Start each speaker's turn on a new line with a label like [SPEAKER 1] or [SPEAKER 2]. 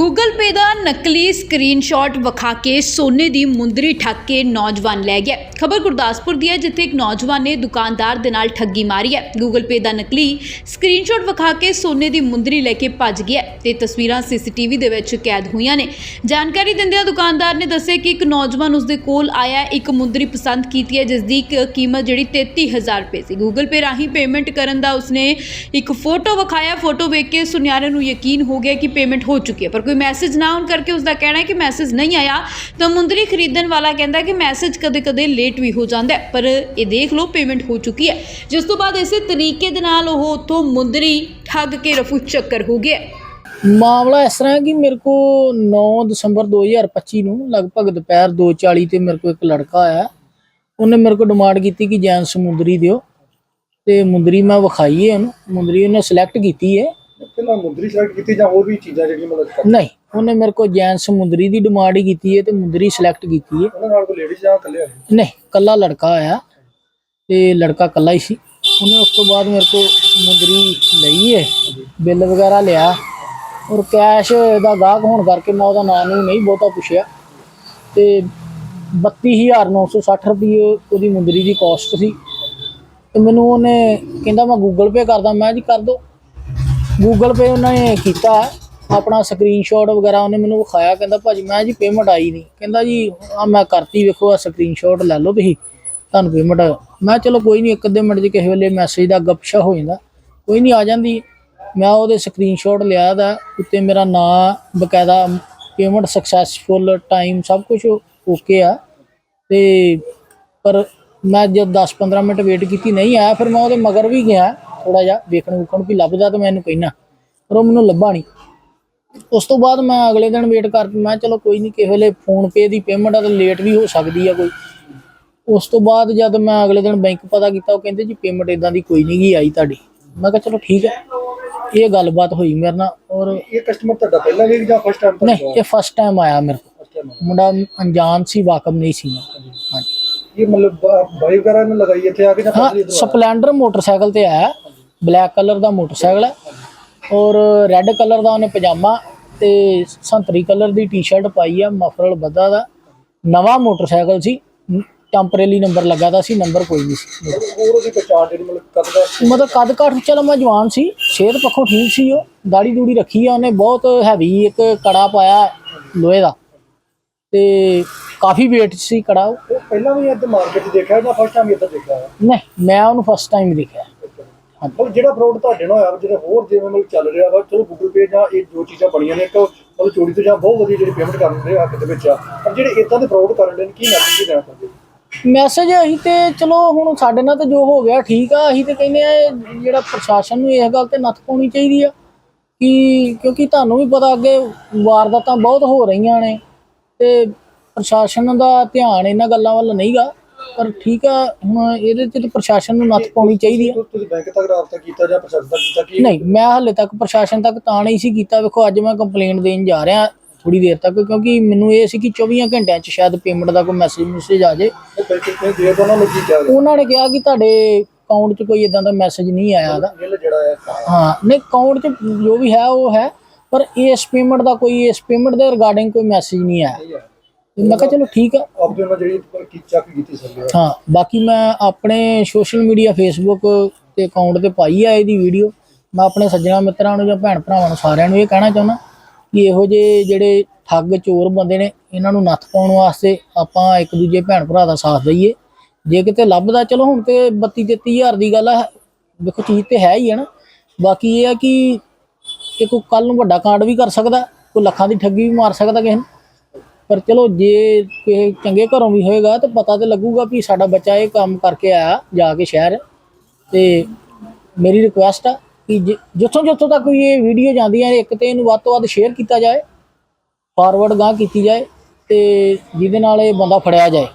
[SPEAKER 1] Google Pay ਦਾ ਨਕਲੀ screenshot ਵਿਖਾ ਕੇ ਸੋਨੇ ਦੀ ਮੁੰਦਰੀ ਠੱਗ ਕੇ ਨੌਜਵਾਨ ਲੈ ਗਿਆ। ਖਬਰ ਗੁਰਦਾਸਪੁਰ ਦੀ ਹੈ, ਜਿੱਥੇ ਇੱਕ ਨੌਜਵਾਨ ਨੇ ਦੁਕਾਨਦਾਰ ਦੇ ਨਾਲ ਠੱਗੀ ਮਾਰੀ ਹੈ। ਗੂਗਲ ਪੇ ਦਾ ਨਕਲੀ ਸਕਰੀਨਸ਼ਾਟ ਵਿਖਾ ਕੇ ਸੋਨੇ ਦੀ ਮੁੰਦਰੀ ਲੈ ਕੇ ਭੱਜ ਗਿਆ ਤੇ ਤਸਵੀਰਾਂ ਸੀਸੀਟੀਵੀ ਦੇ ਵਿੱਚ ਕੈਦ ਹੋਈਆਂ ਨੇ। ਜਾਣਕਾਰੀ ਦਿੰਦਿਆਂ ਦੁਕਾਨਦਾਰ ਨੇ ਦੱਸਿਆ ਕਿ ਇੱਕ ਨੌਜਵਾਨ ਉਸਦੇ ਕੋਲ ਆਇਆ ਇੱਕ ਮੁੰਦਰੀ ਪਸੰਦ ਕੀਤੀ ਹੈ ਜਿਸ ਦੀ ਕ- ਕੀਮਤ ਜਿਹੜੀ 33000 ਰੁਪਏ ਸੀ। ਗੂਗਲ ਪੇ ਰਾਹੀਂ ਪੇਮੈਂਟ ਕਰਨ ਦਾ ਉਸਨੇ ਇੱਕ ਫੋਟੋ ਵਿਖਾਇਆ। ਫੋਟੋ ਵੇਖ ਕੇ ਸੁਨਿਆਰੇ ਨੂੰ ਯਕੀਨ ਹੋ ਗਿਆ ਕਿ ਪੇਮੈਂਟ ਹੋ ਚੁੱਕੀ ਹੈ, ਪਰ ਕੋਈ ਮੈਸੇਜ ਨਾ ਆਉਣ ਕਰਕੇ ਉਸ ਦਾ ਕਹਿਣਾ ਹੈ ਕਿ ਮੈਸੇਜ ਨਹੀਂ ਆਇਆ, ਤਾਂ ਮੁੰਦਰੀ ਖਰੀਦਣ ਵਾਲਾ ਕਹਿੰਦਾ ਕਿ ਮੈਸੇਜ ਕਦੇ-ਕਦੇ ਲੇਟ ਵੀ ਹੋ ਜਾਂਦਾ ਹੈ, ਪਰ ਇਹ ਦੇਖ ਲਓ ਪੇਮੈਂਟ ਹੋ ਚੁੱਕੀ ਹੈ। ਜਿਸ ਤੋਂ ਬਾਅਦ ਇਸੇ ਤਰੀਕੇ ਦੇ ਨਾਲ ਉਹ ਉੱਥੋਂ ਮੁੰਦਰੀ ਠੱਗ ਕੇ ਰਫੂ ਚੱਕਰ ਹੋ ਗਿਆ।
[SPEAKER 2] ਮਾਮਲਾ ਇਸ ਤਰ੍ਹਾਂ ਹੈ ਕਿ ਮੇਰੇ ਕੋ 9 ਦਸੰਬਰ 2025 ਨੂੰ ਲਗਭਗ ਦੁਪਹਿਰ 2:40 ਤੇ ਮੇਰੇ ਕੋ ਇੱਕ ਲੜਕਾ ਆਇਆ। ਉਹਨੇ ਮੇਰੇ ਕੋ ਡਿਮਾਂਡ ਕੀਤੀ ਕਿ ਜੈਨ ਸਮੁੰਦਰੀ ਦਿਓ। ਤੇ ਮੁੰਦਰੀ ਮੈਂ ਵਿਖਾਈ ਹੈ ਉਹਨੂੰ। ਮੁੰਦਰੀ ਉਹਨੇ ਸਿਲੈਕਟ ਕੀਤੀ ਹੈ।
[SPEAKER 3] ਪਹਿਲਾਂ ਮੁੰਦਰੀ ਸਿਲੈਕਟ ਕੀਤੀ ਜਾਂ ਹੋਰ ਵੀ ਚੀਜ਼ਾਂ ਜਿਹੜੀਆਂ ਮਤਲਬ
[SPEAKER 2] ਨਹੀਂ ਉਹਨੇ ਮੇਰੇ ਕੋ ਜੈਨ ਸਮੁੰਦਰੀ ਦੀ ਡਿਮਾਂਡ ਹੀ ਕੀਤੀ ਹੈ ਤੇ ਮੁੰਦਰੀ ਸਿਲੈਕਟ ਕੀਤੀ ਹੈ।
[SPEAKER 3] ਉਹਨਾਂ ਨਾਲ ਕੋਈ ਲੇਡੀਜ਼ ਜਾਂ ਇਕੱਲੇ ਆਏ?
[SPEAKER 2] ਨਹੀਂ ਕੱਲਾ ਲੜਕਾ ਆਇਆ ਤੇ ਲੜਕਾ ਕੱਲਾ ਹੀ ਸੀ। ਉਹਨੇ ਉਸ ਤੋਂ ਬਾਅਦ ਮੇਰੇ ਕੋ ਮੁੰਦਰੀ ਲਈ ਹੈ ਬਿੱਲ ਵਗੈਰਾ ਲਿਆ ਔਰ ਕੈਸ਼ ਦਾ ਗਾਹਕ ਹੋਣ ਕਰਕੇ ਮੈਂ ਉਹਦਾ ਨਾਂ ਨੂੰ ਨਹੀਂ ਬਹੁਤਾ ਪੁੱਛਿਆ ਤੇ 32960 ਰੁਪਏ ਉਹਦੀ ਮੁੰਦਰੀ ਦੀ ਕਾਸਟ ਸੀ। ਤੇ ਮੈਨੂੰ ਉਹਨੇ ਕਹਿੰਦਾ ਮੈਂ ਗੂਗਲ ਪੇ ਕਰਦਾ ਮੈਂ ਜੀ ਕਰ ਦੋ। ਗੂਗਲ ਪੇ ਉਹਨਾਂ ਨੇ ਕੀਤਾ। ਆਪਣਾ ਸਕਰੀਨਸ਼ਾਟ ਵਗੈਰਾ ਉਹਨੇ ਮੈਨੂੰ ਵਿਖਾਇਆ, ਕਹਿੰਦਾ ਭਾਜੀ ਮੈਂ ਜੀ ਪੇਮੈਂਟ ਆਈ ਨਹੀਂ। ਕਹਿੰਦਾ ਜੀ ਆ ਮੈਂ ਕਰਤੀ, ਵੇਖੋ ਆ ਸਕਰੀਨਸ਼ਾਟ ਲੈ ਲਓ ਤੁਸੀਂ, ਤੁਹਾਨੂੰ ਪੇਮੈਂਟ ਮੈਂ ਚਲੋ ਕੋਈ ਨਹੀਂ, ਇੱਕ ਅੱਧੇ ਮਿੰਟ 'ਚ ਕਿਸੇ ਵੇਲੇ ਮੈਸੇਜ ਦਾ ਗੱਪਸ਼ਾ ਹੋ ਜਾਂਦਾ। ਕੋਈ ਨਹੀਂ ਆ ਜਾਂਦੀ। ਮੈਂ ਉਹਦੇ ਸਕਰੀਨਸ਼ਾਟ ਲਿਆ ਦਾ, ਉੱਤੇ ਮੇਰਾ ਨਾਂ, ਬਕਾਇਦਾ ਪੇਮੈਂਟ ਸਕਸੈਸਫੁਲ ਟਾਈਮ ਸਭ ਕੁਝ ਓਕੇ ਆ। ਤੇ ਪਰ ਮੈਂ ਜਦ 10-15 ਮਿੰਟ ਵੇਟ ਕੀਤੀ, ਨਹੀਂ ਆਇਆ, ਫਿਰ ਮੈਂ ਉਹਦੇ ਮਗਰ ਵੀ ਗਿਆ। ਥੋੜਾ ਜਿਹਾ ਵੇਖਣ ਵੂਖਣ ਵੀ ਲੱਭਦਾ ਤਾਂ ਮੈਨੂੰ ਕਹਿਣਾ ਪਰ ਉਹ ਮੈਨੂੰ ਲੱਭਾ ਨਹੀਂ ਉਸ ਤੋਂ ਬਾਅਦ ਮੈਂ ਅਗਲੇ ਦਿਨ ਵੇਟ ਕਰ ਮੈਂ ਚਲੋ ਕੋਈ ਨਹੀਂ ਕਿਸੇ ਵੇਲੇ ਫੋਨ ਪੇ ਦੀ ਪੇਮੈਂਟ ਆ ਤਾਂ ਲੇਟ ਵੀ ਹੋ ਸਕਦੀ ਆ ਕੋਈ। ਉਸ ਤੋਂ ਬਾਅਦ ਜਦ ਮੈਂ ਅਗਲੇ ਦਿਨ ਬੈਂਕ ਪਤਾ ਕੀਤਾ ਉਹ ਕਹਿੰਦੇ ਜੀ ਪੇਮੈਂਟ ਇਦਾਂ ਦੀ ਕੋਈ ਨਹੀਂ ਗਈ ਆਈ ਤੁਹਾਡੀ। ਮੈਂ ਕਿਹਾ ਚਲੋ ਠੀਕ ਹੈ ਇਹ ਗੱਲਬਾਤ ਹੋਈ ਮੇਰੇ ਨਾਲ ਔਰ
[SPEAKER 3] ਇਹ ਕਸਟਮਰ ਤੁਹਾਡਾ ਪਹਿਲਾਂ ਵੀ ਜਾਂ ਫਸਟ ਟਾਈਮ
[SPEAKER 2] ਨਹੀਂ ਇਹ ਫਸਟ ਟਾਈਮ ਆਇਆ ਮੇਰੇ ਕੋਲ। ਮੁੰਡਾ ਅਣਜਾਣ ਸੀ ਵਾਕਬ ਨਹੀਂ ਸੀ। ਮੈਂ। ਹਾਂਜੀ
[SPEAKER 3] ਇਹ ਮਤਲਬ ਬਾਈ ਵਗੈਰਾ ਨੇ ਲਗਾਈ ਇੱਥੇ ਆ ਕੇ ਜਾਂ
[SPEAKER 2] ਸਪਲੈਂਡਰ ਮੋਟਰਸਾਈਕਲ ਤੇ ਆਇਆ। ਬਲੈਕ ਕਲਰ ਦਾ ਮੋਟਰਸਾਈਕਲ ਹੈ ਔਰ ਰੈੱਡ ਕਲਰ ਦਾ ਉਹਨੇ ਪਜਾਮਾ ਤੇ ਸੰਤਰੀ ਕਲਰ ਦੀ ਟੀ-ਸ਼ਰਟ ਪਾਈ ਆ ਮਫਰਲ ਬੱਦਾ ਦਾ। ਨਵਾਂ ਮੋਟਰਸਾਈਕਲ ਸੀ ਟੈਂਪਰੇਰੀ ਨੰਬਰ ਲੱਗਾ ਦਾ ਸੀ ਨੰਬਰ ਕੋਈ ਨਹੀਂ ਸੀ।
[SPEAKER 3] ਹੋਰ ਉਹਦੀ ਪਛਾਣ ਜਿਹੜੀ ਮਤਲਬ ਕਦਦਾ
[SPEAKER 2] ਮਤਲਬ ਕੱਦ ਚਲੋ ਮੈਂ ਜਵਾਨ ਸੀ ਸਿਹਤ ਪੱਖੋਂ ਠੀਕ ਸੀ ਉਹ ਦਾੜੀ ਦੂੜੀ ਰੱਖੀ ਆ ਉਹਨੇ ਬਹੁਤ ਹੈਵੀ ਇੱਕ ਕੜਾ ਪਾਇਆ ਲੋਹੇ ਦਾ ਤੇ ਕਾਫੀ weight ਸੀ ਕੜਾ ਉਹ।
[SPEAKER 3] ਪਹਿਲਾਂ ਵੀ ਇੱਥੇ ਮਾਰਕੀਟ ਦੇਖਿਆ ਜਾਂ ਫਸਟ ਟਾਈਮ ਇੱਧਰ ਦੇਖਿਆ?
[SPEAKER 2] ਨਹੀਂ ਮੈਂ ਉਹਨੂੰ ਫਸਟ ਟਾਈਮ ਦੇਖਿਆ।
[SPEAKER 3] ਮਤਲਬ ਜਿਹੜਾ ਫਰਾਡ ਤੁਹਾਡੇ ਨਾਲ ਹੋਇਆ, ਜਿਹੜਾ ਹੋਰ ਜਿਵੇਂ ਮਤਲਬ ਚੱਲ ਰਿਹਾ ਵਾ, ਚਲੋ ਗੂਗਲ ਪੇ ਜਾਂ ਇਹ ਜੋ ਚੀਜ਼ਾਂ ਬਣੀਆਂ ਨੇ, ਇੱਕ ਮਤਲਬ ਚੋਰੀ ਤੋਂ ਜਾਂ ਬਹੁਤ ਵਧੀਆ ਜਿਹੜੀ ਪੇਮੈਂਟ ਕਰਨ ਦੇ ਹੱਕ ਦੇ ਵਿੱਚ ਆ ਪਰ ਜਿਹੜੇ ਇਦਾਂ ਦੇ ਫਰਾਡ ਕਰਨ ਦੇ ਨੇ, ਕੀ ਮੈਸੇਜ ਦੇਣਾ ਚਾਹੁੰਦੇ ਹੋ?
[SPEAKER 2] ਮੈਸੇਜ ਅਸੀਂ ਤੇ ਚਲੋ ਹੁਣ ਸਾਡੇ ਨਾਲ ਤਾਂ ਜੋ ਹੋ ਗਿਆ ਠੀਕ ਆ, ਅਸੀਂ ਤੇ ਕਹਿੰਦੇ ਆ ਜਿਹੜਾ ਪ੍ਰਸ਼ਾਸਨ ਨੂੰ ਇਸ ਗੱਲ ਤੇ ਨੱਥ ਪਾਉਣੀ ਚਾਹੀਦੀ ਆ ਕਿ ਕਿਉਂਕਿ ਤੁਹਾਨੂੰ ਵੀ ਪਤਾ ਅੱਗੇ ਵਾਰਦਾਤਾਂ ਬਹੁਤ ਹੋ ਰਹੀਆਂ ਨੇ ਤੇ ਪ੍ਰਸ਼ਾਸਨ ਦਾ ਧਿਆਨ ਇਹਨਾਂ ਗੱਲਾਂ ਵੱਲ ਨਹੀਂਗਾ ਪਰ ਠੀਕ ਆ ਹੁਣ ਇਹਦੇ ਤੇ ਤਾਂ ਪ੍ਰਸ਼ਾਸਨ ਨੂੰ ਨੱਥ ਪਾਉਣੀ ਚਾਹੀਦੀ ਆ।
[SPEAKER 3] ਤੁਸੀਂ ਬੈਂਕ ਤੱਕ ਰਾਬਤਾ ਕੀਤਾ ਜਾਂ ਪ੍ਰਸ਼ਾਸਨ ਤੱਕ ਕੀਤਾ ਕੀ?
[SPEAKER 2] ਨਹੀਂ ਮੈਂ ਹਾਲੇ ਤੱਕ ਪ੍ਰਸ਼ਾਸਨ ਤੱਕ ਤਾਂ ਨਹੀਂ ਸੀ ਕੀਤਾ। ਵੇਖੋ ਅੱਜ ਮੈਂ ਕੰਪਲੇਂਟ ਦੇਣ ਜਾ ਰਿਹਾ ਥੋੜੀ ਦੇਰ ਤੱਕ ਕਿਉਂਕਿ ਮੈਨੂੰ ਇਹ ਸੀ ਕਿ 24 ਘੰਟਿਆਂ 'ਚ ਸ਼ਾਇਦ ਪੇਮੈਂਟ ਦਾ ਕੋਈ ਮੈਸੇਜ ਮੈਸੇਜ ਆ
[SPEAKER 3] ਤੇ ਦੋ ਉਹਨਾਂ ਨੂੰ ਕੀ ਕਿਹਾ ਗਿਆ?
[SPEAKER 2] ਉਹਨਾਂ ਨੇ ਕਿਹਾ ਕਿ ਤੁਹਾਡੇ ਅਕਾਊਂਟ 'ਚ ਕੋਈ ਇਦਾਂ ਦਾ ਮੈਸੇਜ ਨਹੀਂ ਆਇਆ ਦਾ
[SPEAKER 3] ਜਿਹੜਾ ਹੈ।
[SPEAKER 2] ਨਹੀਂ ਅਕਾਊਂਟ 'ਚ ਜੋ ਵੀ ਹੈ ਉਹ ਹੈ। ਪਰ ਇਸ ਪੇਮੈਂਟ ਦਾ ਕੋਈ ਇਸ ਪੇਮੈਂਟ ਦੇ ਰਿਗਾਰਡਿੰਗ ਕੋਈ ਮੈਸੇਜ ਨਹੀਂ ਆਇਆ। ਤੇ ਮੈਂ ਕਿਹਾ ਚਲੋ ਠੀਕ ਆ।
[SPEAKER 3] ਆਪ ਦੇ ਨਾਲ ਜਿਹੜੀ ਕੀ ਚੱਕ ਕੀਤੀ ਸਕਦੇ
[SPEAKER 2] ਹਾਂ ਬਾਕੀ ਮੈਂ ਆਪਣੇ ਸੋਸ਼ਲ ਮੀਡੀਆ ਫੇਸਬੁੱਕ ਤੇ ਅਕਾਊਂਟ ਤੇ ਪਾਈ ਆ ਇਹਦੀ ਵੀਡੀਓ ਮੈਂ ਆਪਣੇ ਸੱਜਣਾ ਮਿੱਤਰਾਂ ਨੂੰ ਜਾਂ ਭੈਣ ਭਰਾਵਾਂ ਨੂੰ ਸਾਰਿਆਂ ਨੂੰ ਇਹ ਕਹਿਣਾ ਚਾਹੁੰਦਾ ਕਿ ਇਹੋ ਜਿਹੇ ਜਿਹੜੇ ਠੱਗ ਚੋਰ ਬੰਦੇ ਨੇ ਇਹਨਾਂ ਨੂੰ ਨੱਥ ਪਾਉਣ ਵਾਸਤੇ ਆਪਾਂ ਇੱਕ ਦੂਜੇ ਭੈਣ ਭਰਾ ਦਾ ਸਾਥ ਦਈਏ। ਜੇ ਕਿਤੇ ਲੱਭਦਾ ਚਲੋ ਹੁਣ ਤੇ 32 33000 ਦੀ ਗੱਲ ਆ ਦੇਖੋ ਚੀਜ਼ ਤੇ ਹੈ ਹੀ ਹੈ ਨਾ। ਬਾਕੀ ਇਹ ਆ ਕਿ ਇਹ ਕੋਈ ਕੱਲ ਨੂੰ ਵੱਡਾ ਕਾਂਡ ਵੀ ਕਰ ਸਕਦਾ ਕੋਈ ਲੱਖਾਂ ਦੀ ਠੱਗੀ ਵੀ ਮਾਰ ਸਕਦਾ ਕਿਸੇ ਨੂੰ। ਪਰ ਚਲੋ ਜੇ ਕਿਸੇ ਚੰਗੇ ਘਰੋਂ ਵੀ ਹੋਏਗਾ ਤਾਂ ਪਤਾ ਤੇ ਲੱਗੂਗਾ ਵੀ ਸਾਡਾ ਬੱਚਾ ਇਹ ਕੰਮ ਕਰਕੇ ਆਇਆ ਜਾ ਕੇ ਸ਼ਹਿਰ। ਤੇ ਮੇਰੀ ਰਿਕੁਐਸਟ ਆ ਕਿ ਜਿੱਥੋਂ ਜਿੱਥੋਂ ਤੱਕ ਵੀ ਇਹ ਵੀਡੀਓ ਜਾਂਦੀ ਹੈ ਇੱਕ ਤੇ ਇਹਨੂੰ ਵੱਧ ਤੋਂ ਵੱਧ ਸ਼ੇਅਰ ਕੀਤਾ ਜਾਏ ਫਾਰਵਰਡ ਗਾਂ ਕੀਤੀ ਜਾਏ ਤੇ ਜਿਹਦੇ ਨਾਲ ਇਹ ਬੰਦਾ ਫੜਿਆ ਜਾਏ।